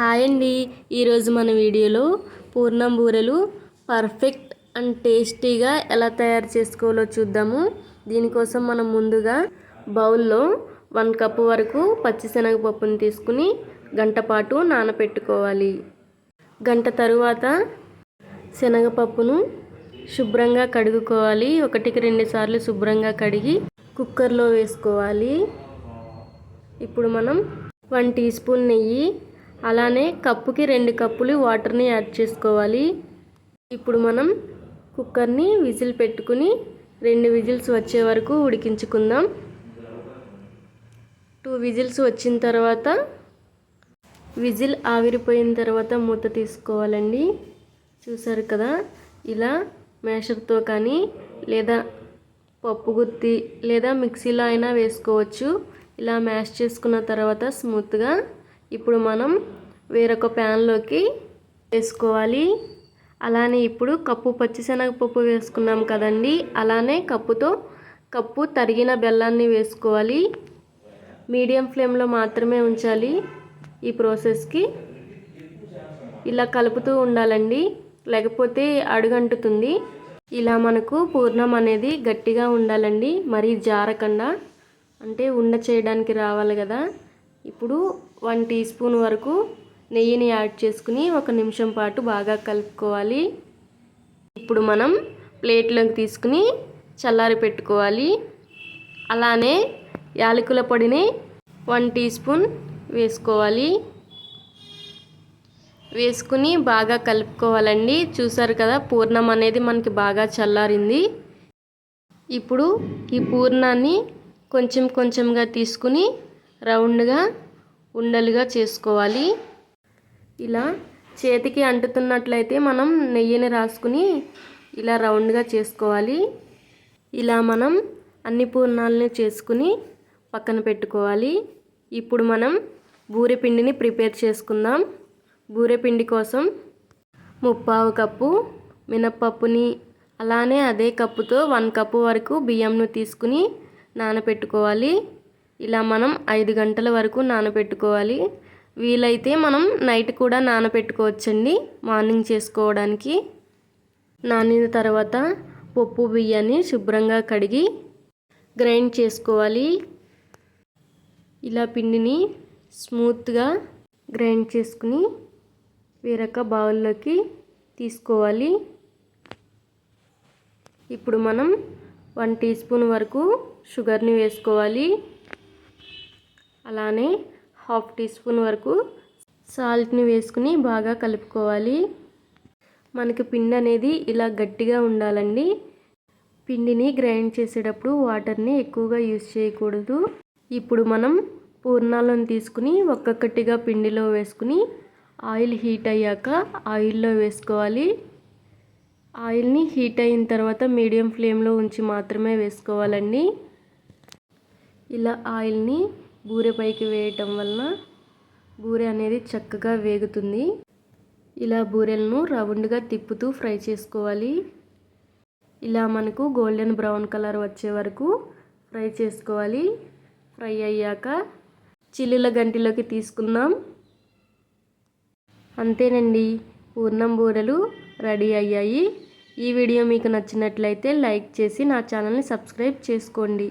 Hi అండి. ఈరోజు మన వీడియోలో పూర్ణం బూరెలు పర్ఫెక్ట్ అండ్ టేస్టీగా ఎలా తయారు చేసుకోవాలో చూద్దాము. దీనికోసం మనం ముందుగా బౌల్లో వన్ కప్పు వరకు పచ్చిశనగపప్పుని తీసుకుని గంట పాటు నానపెట్టుకోవాలి. గంట తరువాత శనగపప్పును శుభ్రంగా కడుగుకోవాలి. ఒకటికి రెండు సార్లు శుభ్రంగా కడిగి కుక్కర్లో వేసుకోవాలి. ఇప్పుడు మనం వన్ టీ స్పూన్ నెయ్యి అలానే కప్పుకి రెండు కప్పులు వాటర్ని యాడ్ చేసుకోవాలి. ఇప్పుడు మనం కుక్కర్ని విజిల్ పెట్టుకుని రెండు విజిల్స్ వచ్చే వరకు ఉడికించుకుందాం. టూ విజిల్స్ వచ్చిన తర్వాత విజిల్ ఆవిరిపోయిన తర్వాత మూత తీసుకోవాలండి. చూసారు కదా? ఇలా మేషర్తో కానీ లేదా పప్పు గుత్తి లేదా మిక్సీలో అయినా వేసుకోవచ్చు. ఇలా మ్యాష్ చేసుకున్న తర్వాత స్మూత్గా ఇప్పుడు మనం వేరొక ప్యాన్లోకి వేసుకోవాలి. అలానే ఇప్పుడు కప్పు పచ్చిశనగపప్పు వేసుకున్నాం కదండి. అలానే కప్పుతో కప్పు తరిగిన బెల్లాన్ని వేసుకోవాలి. మీడియం ఫ్లేమ్లో మాత్రమే ఉంచాలి ఈ ప్రాసెస్కి. ఇలా కలుపుతూ ఉండాలండి. లేకపోతే అడుగంటుతుంది. ఇలా మనకు పూర్ణం అనేది గట్టిగా ఉండాలండి. మరీ జారకుండా. అంటే ఉండ చేయడానికి రావాలి కదా. ఇప్పుడు వన్ టీ స్పూన్ వరకు నెయ్యిని యాడ్ చేసుకుని ఒక నిమిషం పాటు బాగా కలుపుకోవాలి. ఇప్పుడు మనం ప్లేట్లోకి తీసుకుని చల్లారి పెట్టుకోవాలి. అలానే యాలకుల పొడిని వన్ టీ స్పూన్ వేసుకోవాలి. వేసుకుని బాగా కలుపుకోవాలండి. చూసారు కదా పూర్ణం అనేది మనకి బాగా చల్లారింది. ఇప్పుడు ఈ పూర్ణాన్ని కొంచెం కొంచెంగా తీసుకుని రౌండ్గా ఉండలుగా చేసుకోవాలి. ఇలా చేతికి అంటుతున్నట్లయితే మనం నెయ్యిని రాసుకుని ఇలా రౌండ్గా చేసుకోవాలి. ఇలా మనం అన్ని పూర్ణాలని చేసుకుని పక్కన పెట్టుకోవాలి. ఇప్పుడు మనం బూరెపిండిని ప్రిపేర్ చేసుకుందాం. బూరెపిండి కోసం ముప్పావు కప్పు మినప్పప్పుని అలానే అదే కప్పుతో వన్ కప్పు వరకు బియ్యంను తీసుకుని నానపెట్టుకోవాలి. ఇలా మనం ఐదు గంటల వరకు నానబెట్టుకోవాలి. వీలైతే మనం నైట్ కూడా నానబెట్టుకోవచ్చండి. మార్నింగ్ చేసుకోవడానికి. నానిన తర్వాత పప్పు బియ్యాన్ని శుభ్రంగా కడిగి గ్రైండ్ చేసుకోవాలి. ఇలా పిండిని స్మూత్గా గ్రైండ్ చేసుకుని వేరొక బౌల్లోకి తీసుకోవాలి. ఇప్పుడు మనం వన్ టీ స్పూన్ వరకు షుగర్ని వేసుకోవాలి. అలానే హాఫ్ టీ స్పూన్ వరకు సాల్ట్ని వేసుకుని బాగా కలుపుకోవాలి. మనకి పిండి అనేది ఇలా గట్టిగా ఉండాలండి. పిండిని గ్రైండ్ చేసేటప్పుడు వాటర్ని ఎక్కువగా యూజ్ చేయకూడదు. ఇప్పుడు మనం పూర్ణాలను తీసుకుని ఒక్కొక్కటిగా పిండిలో వేసుకుని ఆయిల్ హీట్ అయ్యాక ఆయిల్లో వేసుకోవాలి. ఆయిల్ని హీట్ అయిన తర్వాత మీడియం ఫ్లేమ్లో ఉంచి మాత్రమే వేసుకోవాలండి. ఇలా ఆయిల్ని బూరె పైకి వేయటం వలన బూరె అనేది చక్కగా వేగుతుంది. ఇలా బూరెలను రౌండ్గా తిప్పుతూ ఫ్రై చేసుకోవాలి. ఇలా మనకు గోల్డెన్ బ్రౌన్ కలర్ వచ్చే వరకు ఫ్రై చేసుకోవాలి. ఫ్రై అయ్యాక చిల్లుల గంటిలోకి తీసుకుందాం. అంతేనండి పూర్ణం బూరెలు రెడీ అయ్యాయి. ఈ వీడియో మీకు నచ్చినట్లయితే లైక్ చేసి నా ఛానల్ని సబ్స్క్రైబ్ చేసుకోండి.